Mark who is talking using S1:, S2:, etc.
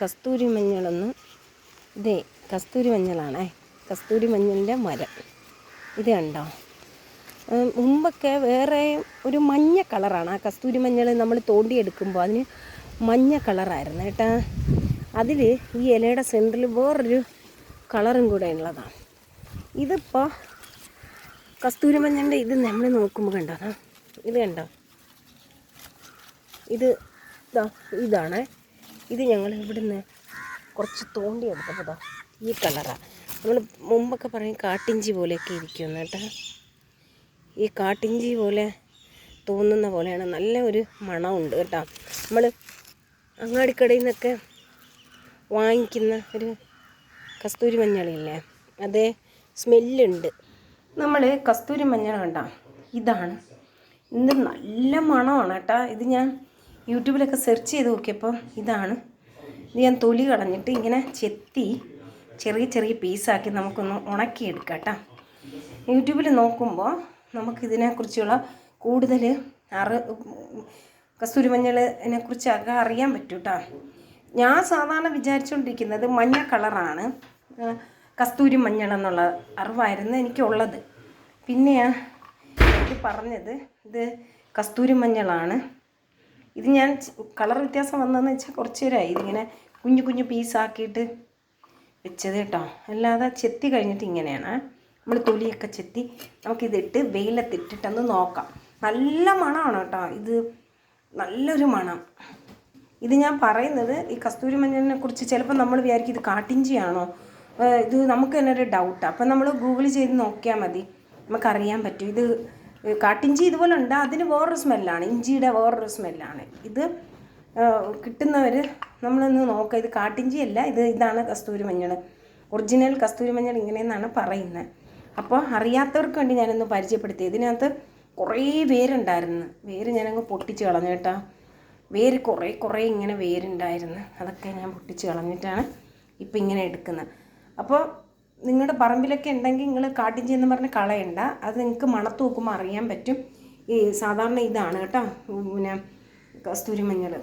S1: കസ്തൂരി മഞ്ഞളൊന്ന് ഇതേ കസ്തൂരി മഞ്ഞളാണേ. കസ്തൂരി മഞ്ഞളിന്റെ മരം. ഇത് കണ്ടോ? മുമ്പൊക്കെ വേറെ ഒരു മഞ്ഞ കളറാണ്. ആ കസ്തൂരി മഞ്ഞൾ നമ്മൾ തോണ്ടിയെടുക്കുമ്പോൾ അതിന് മഞ്ഞ കളറായിരുന്നു കേട്ടാ. അതിൽ ഈ ഇലയുടെ സെന്ററിൽ വേറൊരു കളറും കൂടെ ഉള്ളതാണ് ഇതിപ്പോൾ കസ്തൂരി മഞ്ഞളിന്റെ ഇത് നമ്മൾ നോക്കുമ്പോൾ കണ്ടോ? ഇത് കണ്ടോ? ഇത് ഇതാ ഇതാണ്. ഇത് ഞങ്ങൾ ഇവിടുന്ന് കുറച്ച് തോണ്ടി എടുത്തപ്പോൾ ഈ കളറാണ് നമ്മൾ മുമ്പൊക്കെ പറയും കാട്ടിഞ്ചി പോലെയൊക്കെ ഇരിക്കുമെന്ന് കേട്ടോ. ഈ കാട്ടിഞ്ചി പോലെ തോന്നുന്ന പോലെയാണ്. നല്ല ഒരു മണമുണ്ട് കേട്ടോ. നമ്മൾ അങ്ങാടിക്കടയിൽ നിന്നൊക്കെ വാങ്ങിക്കുന്ന ഒരു കസ്തൂരി മഞ്ഞളില്ലേ? അതേ സ്മെല്ലുണ്ട്. നമ്മൾ കസ്തൂരി മഞ്ഞൾ കണ്ട ഇതാണ്. ഇത് നല്ല മണമാണ് കേട്ടോ. ഇത് ഞാൻ യൂട്യൂബിലൊക്കെ സെർച്ച് ചെയ്ത് നോക്കിയപ്പോൾ ഇതാണ്. ഇത് ഞാൻ തൊലി കളഞ്ഞിട്ട് ഇങ്ങനെ ചെത്തി ചെറിയ ചെറിയ പീസാക്കി നമുക്കൊന്ന് ഉണക്കിയെടുക്കാം കേട്ടോ യൂട്യൂബിൽ നോക്കുമ്പോൾ നമുക്കിതിനെക്കുറിച്ചുള്ള കൂടുതൽ അറി കസ്തൂരിമഞ്ഞളിനെ കുറിച്ചൊക്കെ അറിയാൻ പറ്റും കേട്ടോ ഞാൻ സാധാരണ വിചാരിച്ചുകൊണ്ടിരിക്കുന്നത് മഞ്ഞ കളറാണ് കസ്തൂരി മഞ്ഞൾ എന്നുള്ള അറിവായിരുന്നു എനിക്കുള്ളത്. പിന്നെയാണ് ഇത് പറഞ്ഞത് ഇത് കസ്തൂരി മഞ്ഞളാണ്. ഇത് ഞാൻ കളർ വ്യത്യാസം വന്നതെന്ന് വെച്ചാൽ കുറച്ച് നേരമായി ഇതിങ്ങനെ കുഞ്ഞു കുഞ്ഞു പീസാക്കിയിട്ട് വെച്ചത് കേട്ടോ. അല്ലാതെ ചെത്തി കഴിഞ്ഞിട്ട് ഇങ്ങനെയാണ്. നമ്മൾ തൊലിയൊക്കെ ചെത്തി നമുക്കിതിട്ട് വെയിലത്തിട്ടിട്ടൊന്ന് നോക്കാം. നല്ല മണമാണ് കേട്ടോ. ഇത് നല്ലൊരു മണം. ഇത് ഞാൻ പറയുന്നത് ഈ കസ്തൂരി മഞ്ഞളിനെ കുറിച്ച് ചിലപ്പോൾ നമ്മൾ വിചാരിക്കും ഇത് കാട്ടിഞ്ചിയാണോ? ഇത് നമുക്ക് തന്നെ ഒരു ഡൗട്ടാണ് അപ്പം നമ്മൾ ഗൂഗിൾ ചെയ്ത് നോക്കിയാൽ മതി. നമുക്കറിയാൻ പറ്റും. ഇത് കാട്ടിഞ്ചി ഇതുപോലെ ഉണ്ട്. അതിന് വേറൊരു സ്മെല്ലാണ്. ഇഞ്ചിയുടെ വേറൊരു സ്മെല്ലാണ്. ഇത് കിട്ടുന്നവർ നമ്മളൊന്ന് നോക്കുക ഇത് കാട്ടിഞ്ചി അല്ല ഇത് ഇതാണ് കസ്തൂരി മഞ്ഞൾ ഒറിജിനൽ കസ്തൂരി മഞ്ഞൾ ഇങ്ങനെയെന്നാണ് പറയുന്നത്. അപ്പോൾ അറിയാത്തവർക്ക് വേണ്ടി ഞാനൊന്ന് പരിചയപ്പെടുത്തി. ഇതിനകത്ത് കുറേ വേരുണ്ടായിരുന്നു. വേര് ഞാനങ്ങ് പൊട്ടിച്ച് കളഞ്ഞു കേട്ടോ. വേര് കുറേ കുറേ ഇങ്ങനെ വേരുണ്ടായിരുന്നു. അതൊക്കെ ഞാൻ പൊട്ടിച്ച് കളഞ്ഞിട്ടാണ് ഇപ്പം ഇങ്ങനെ എടുക്കുന്നത്. അപ്പോൾ നിങ്ങളുടെ പറമ്പിലൊക്കെ ഉണ്ടെങ്കിൽ നിങ്ങൾ കാട്ടിഞ്ചി എന്ന് പറഞ്ഞ് കളയണ്ട. അത് നിങ്ങൾക്ക് മണത്ത് നോക്കുമ്പോൾ അറിയാൻ പറ്റും. ഈ സാധാരണ ഇതാണ് കേട്ടോ. പിന്നെ കസ്തൂരി മഞ്ഞൾ.